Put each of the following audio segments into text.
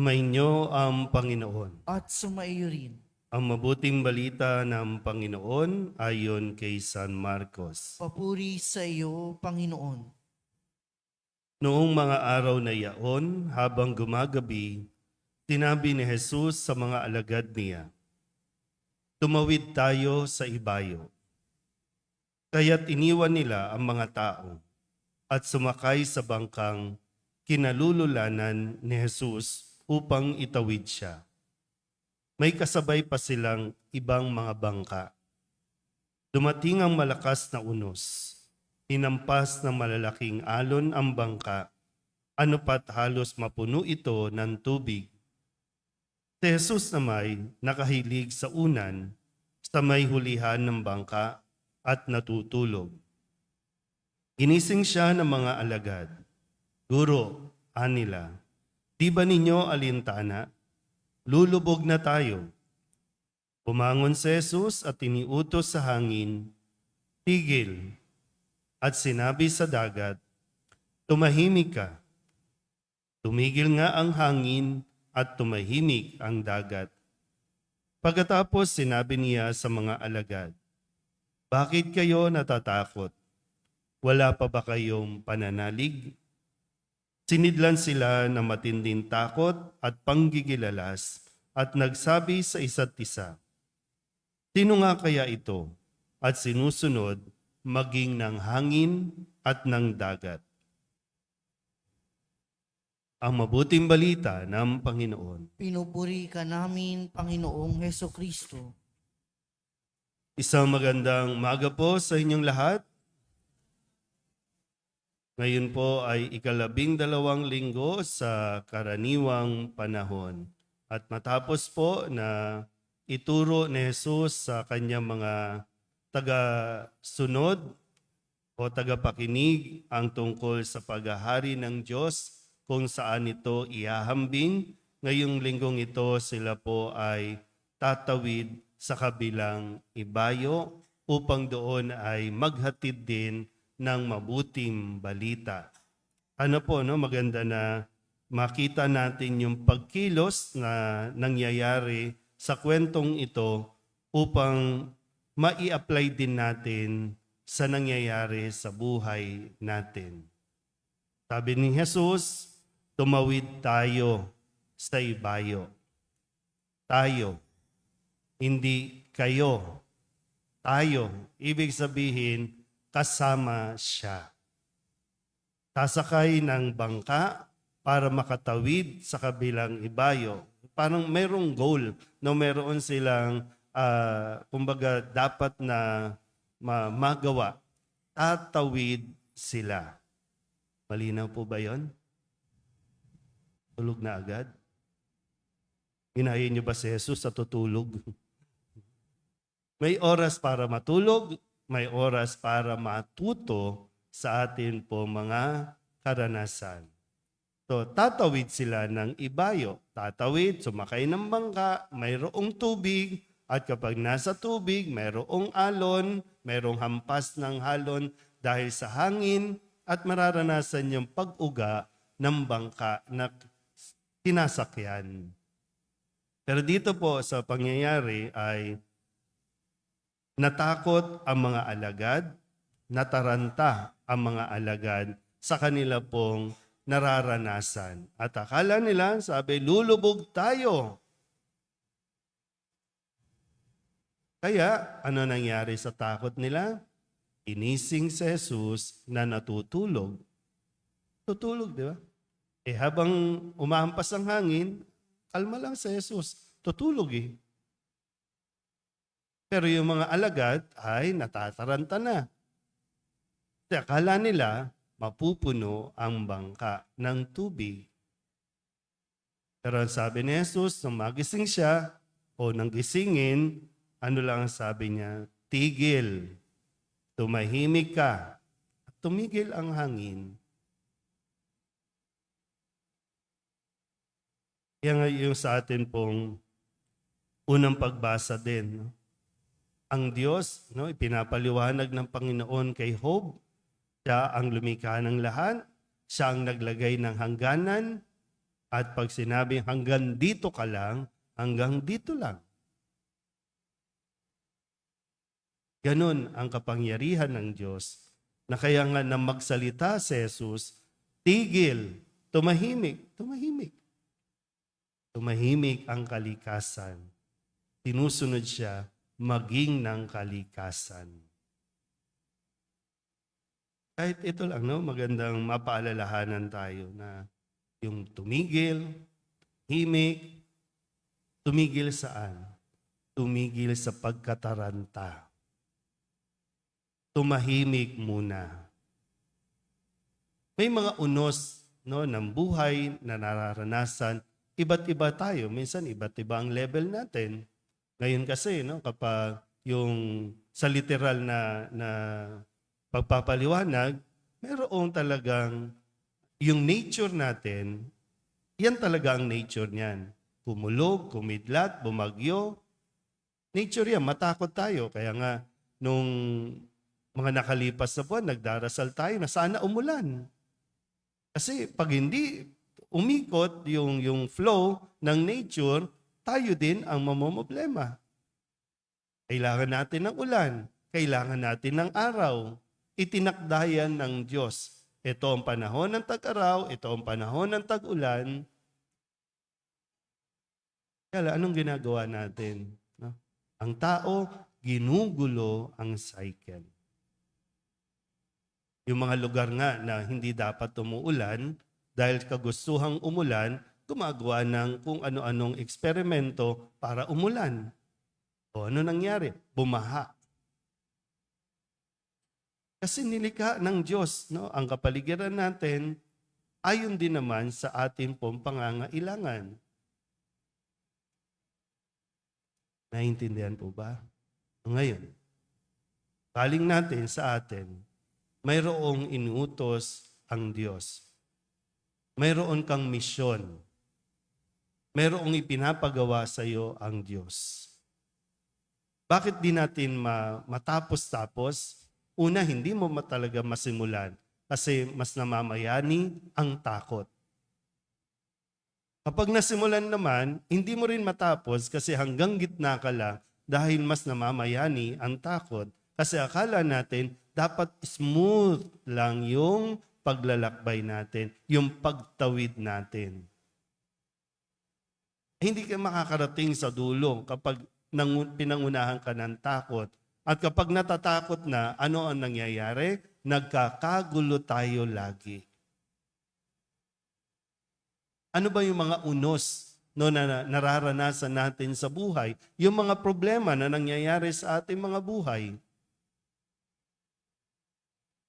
Sumainyo ang Panginoon. at sumaiyo rin. Ang mabuting balita ng Panginoon ayon kay San Marcos. Papuri sa iyo, Panginoon. Noong mga araw na yaon, habang gumagabi, tinabi ni Jesus sa mga alagad niya, Tumawid tayo sa ibayo. Kaya't iniwan nila ang mga tao at sumakay sa bangkang kinalululanan ni Jesus upang itawid siya. May kasabay pa silang ibang mga bangka. Dumating ang malakas na unos. Hinampas ng malalaking alon ang bangka. Ano pat halos mapuno ito ng tubig. Si Jesus naman nakahilig sa unan sa may hulihan ng bangka at natutulog. Ginising siya ng mga alagad. Guro, anila, di ba ninyo alintana? Lulubog na tayo. Bumangon si Jesus at iniutos sa hangin, Tigil, at sinabi sa dagat, Tumahimik ka. Tumigil nga ang hangin at tumahimik ang dagat. Pagkatapos sinabi niya sa mga alagad, Bakit kayo natatakot? Wala pa ba kayong pananalig? Sinidlan sila ng matinding takot at panggigilalas at nagsabi sa isa't isa, Sino nga kaya ito? At sinusunod maging ng hangin at ng dagat. Ang mabuting balita ng Panginoon. Pinupuri ka namin, Panginoong Heso Kristo. Isang magandang maga po sa inyong lahat. Ngayon po ay ikalabing dalawang linggo sa karaniwang panahon. At matapos po na ituro ni Jesus sa kanyang mga taga-sunod o tagapakinig ang tungkol sa paghahari ng Diyos kung saan ito ihahambing. Ngayong linggong ito sila po ay tatawid sa kabilang ibayo upang doon ay maghatid din ng mabuting balita. Ano po, no? maganda na makita natin yung pagkilos na nangyayari sa kwentong ito upang mai-apply din natin sa nangyayari sa buhay natin. Sabi ni Jesus, tumawid tayo sa ibayo. Tayo, hindi kayo. Tayo, ibig sabihin, kasama siya. Sasakay ng bangka para makatawid sa kabilang ibayo. Parang merong goal, no meron silang, ah, kumbaga, dapat na ma- magawa. Tatawid sila. Malinaw po ba yon? Tulog na agad? Ginahin niyo ba si Jesus sa tutulog? May oras para matulog, may oras para matuto sa atin po mga karanasan. So, tatawid sila ng ibayo. Tatawid, sumakay ng bangka, mayroong tubig, at kapag nasa tubig, mayroong alon, mayroong hampas ng halon dahil sa hangin, at mararanasan yung pag-uga ng bangka na sinasakyan. Pero dito po sa pangyayari ay natakot ang mga alagad, nataranta ang mga alagad sa kanila pong nararanasan. At akala nila, sabi, lulubog tayo. Kaya, ano nangyari sa takot nila? Inising si Jesus na natutulog. Tutulog, di ba? Eh habang umahampas ang hangin, kalma lang si Jesus. Tutulog eh. Pero yung mga alagad ay natataranta na. Kasi akala nila mapupuno ang bangka ng tubig. Pero sabi ni Jesus, nung magising siya o nang gisingin, ano lang ang sabi niya? Tigil, tumahimik ka, at tumigil ang hangin. Yan yung sa atin pong unang pagbasa din. No? Ang Diyos, no, ipinapaliwanag ng Panginoon kay Job, siya ang lumikha ng lahat, siya ang naglagay ng hangganan, At pag sinabing hanggang dito ka lang, hanggang dito lang. Ganon ang kapangyarihan ng Diyos na kaya nga na magsalita si Jesus, tigil, tumahimik, tumahimik. Tumahimik ang kalikasan. Sinusunod siya, maging ng kalikasan. Kahit ito lang, no? magandang mapaalalahanan tayo na yung tumigil, himik, tumigil saan? Tumigil sa pagkataranta. Tumahimik muna. May mga unos no, ng buhay na nararanasan, iba't iba tayo. Minsan iba't iba ang level natin. Ngayon kasi, no, kapag yung sa literal na, na pagpapaliwanag, mayroong talagang yung nature natin, yan talaga ang nature niyan. Kumulog, kumidlat, bumagyo. Nature yan, matakot tayo. Kaya nga, nung mga nakalipas na buwan, nagdarasal tayo na sana umulan. Kasi pag hindi umikot yung, yung flow ng nature, tayo din ang mamomblema. Kailangan natin ng ulan. Kailangan natin ng araw. Itinakdayan ng Diyos. Ito ang panahon ng tag-araw, ito ang panahon ng tag-ulan. Kaya anong ginagawa natin? No? Ang tao, ginugulo ang cycle. Yung mga lugar nga na hindi dapat umuulan, dahil kagustuhang umulan, gumagawa ng kung ano-anong eksperimento para umulan. O ano nangyari? Bumaha. Kasi nilikha ng Diyos no, ang kapaligiran natin ayon din naman sa ating pong pangangailangan. Naintindihan po ba? Ngayon, kaling natin sa atin, mayroong inuutos ang Diyos. Mayroon kang misyon. Mayroong ipinapagawa sa iyo ang Diyos. Bakit di natin ma- matapos-tapos? Una, hindi mo talaga masimulan kasi mas namamayani ang takot. Kapag nasimulan naman, hindi mo rin matapos kasi hanggang gitna ka lang dahil mas namamayani ang takot. Kasi akala natin, dapat smooth lang yung paglalakbay natin, yung pagtawid natin. Hindi ka makakarating sa dulo kapag nang, pinangunahan ka ng takot. At kapag natatakot na, ano ang nangyayari? Nagkakagulo tayo lagi. Ano ba yung mga unos no, na- nararanasan natin sa buhay? Yung mga problema na nangyayari sa ating mga buhay.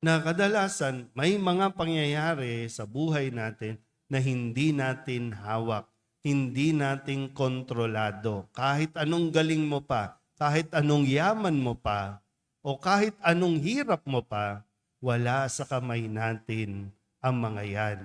Na kadalasan may mga pangyayari sa buhay natin na hindi natin hawak, hindi natin kontrolado. Kahit anong galing mo pa, kahit anong yaman mo pa, o kahit anong hirap mo pa, wala sa kamay natin ang mga yan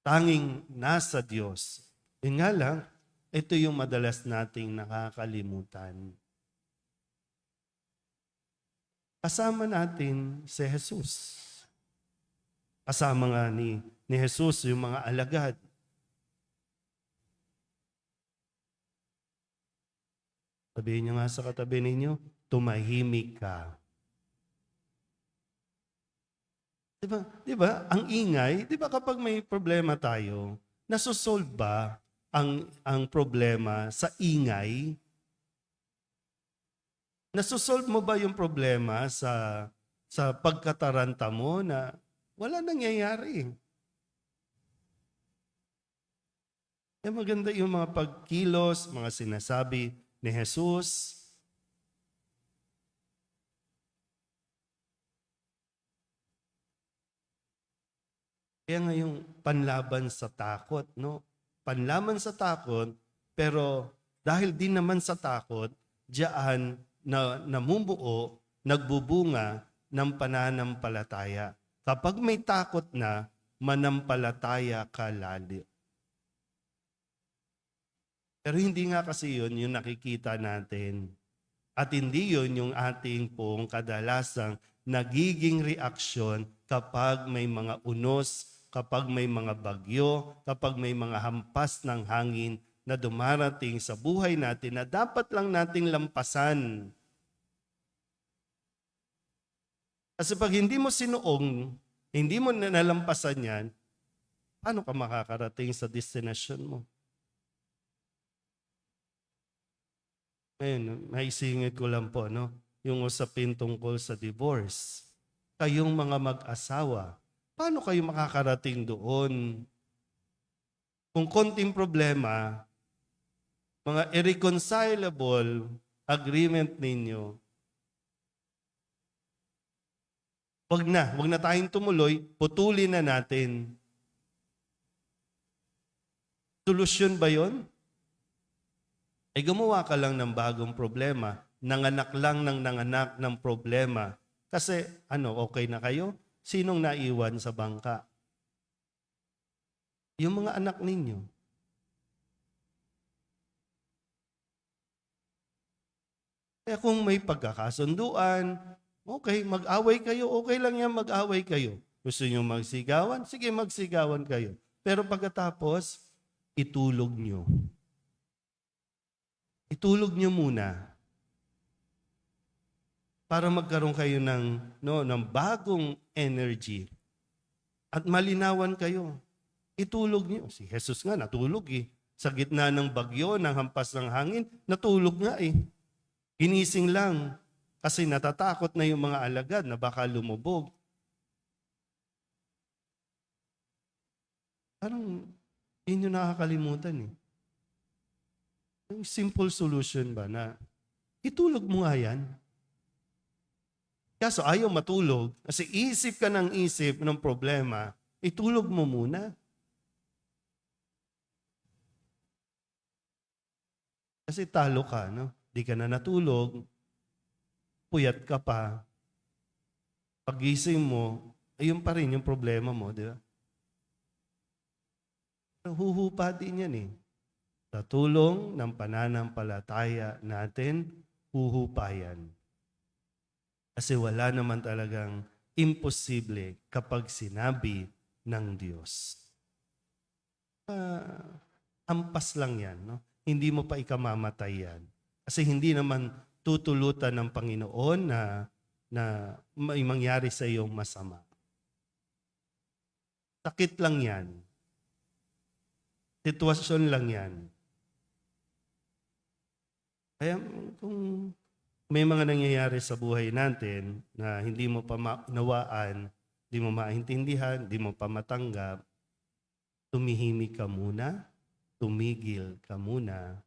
tanging nasa Diyos. Yun nga lang, ito yung madalas nating nakakalimutan. Kasama natin si Jesus. Kasama nga ni, ni Jesus yung mga alagad. Sabihin niyo nga sa katabi ninyo, tumahimik ka. Di ba? Di ba? Ang ingay, di ba kapag may problema tayo, nasosolve ba ang, ang problema sa ingay? Nasosolve mo ba yung problema sa, sa pagkataranta mo na wala nangyayari? Eh maganda yung mga pagkilos, mga sinasabi ni Jesus, Kaya nga yung panlaban sa takot, no? Panlaban sa takot, pero dahil din naman sa takot, diyan na namumuo, nagbubunga ng pananampalataya. Kapag may takot na, manampalataya ka lalo. Pero hindi nga kasi yun yung nakikita natin. At hindi yun yung ating pong kadalasang nagiging reaksyon kapag may mga unos kapag may mga bagyo, kapag may mga hampas ng hangin na dumarating sa buhay natin na dapat lang nating lampasan. Kasi pag hindi mo sinuong, hindi mo na nalampasan yan, paano ka makakarating sa destination mo? Ngayon, maisingit ko lang po, no? Yung usapin tungkol sa divorce. Kayong mga mag-asawa, paano kayo makakarating doon? Kung konting problema, mga irreconcilable agreement ninyo, wag na, wag na tayong tumuloy, putulin na natin. Solusyon ba yon? Ay gumawa ka lang ng bagong problema, nanganak lang ng nanganak ng problema. Kasi ano, okay na kayo? Sinong naiwan sa bangka? Yung mga anak ninyo. Kaya kung may pagkakasunduan, okay, mag-away kayo, okay lang yan mag-away kayo. Gusto nyo magsigawan? Sige, magsigawan kayo. Pero pagkatapos, itulog nyo. Itulog nyo muna para magkaroon kayo ng no ng bagong energy at malinawan kayo. Itulog niyo. Si Jesus nga natulog eh. Sa gitna ng bagyo, ng hampas ng hangin, natulog nga eh. Ginising lang kasi natatakot na yung mga alagad na baka lumubog. Parang yun yung nakakalimutan eh. Yung simple solution ba na itulog mo nga yan? Kaso ayaw matulog kasi isip ka ng isip ng problema, itulog mo muna. Kasi talo ka, no? Di ka na natulog, puyat ka pa. Pagising mo, ayun pa rin yung problema mo, di ba? Huhupa din yan eh. Sa tulong ng pananampalataya natin, huhupayan. Kasi wala naman talagang imposible kapag sinabi ng Diyos. Ah, ampas lang yan. No? Hindi mo pa ikamamatay yan. Kasi hindi naman tutulutan ng Panginoon na, na may mangyari sa iyong masama. Sakit lang yan. Sitwasyon lang yan. Kaya kung may mga nangyayari sa buhay natin na hindi mo pa maunawaan, hindi mo maintindihan, hindi mo pa matanggap, tumihimik ka muna, tumigil ka muna,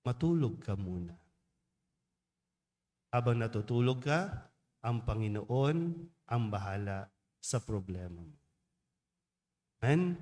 matulog ka muna. Habang natutulog ka, ang Panginoon ang bahala sa problema mo. Amen?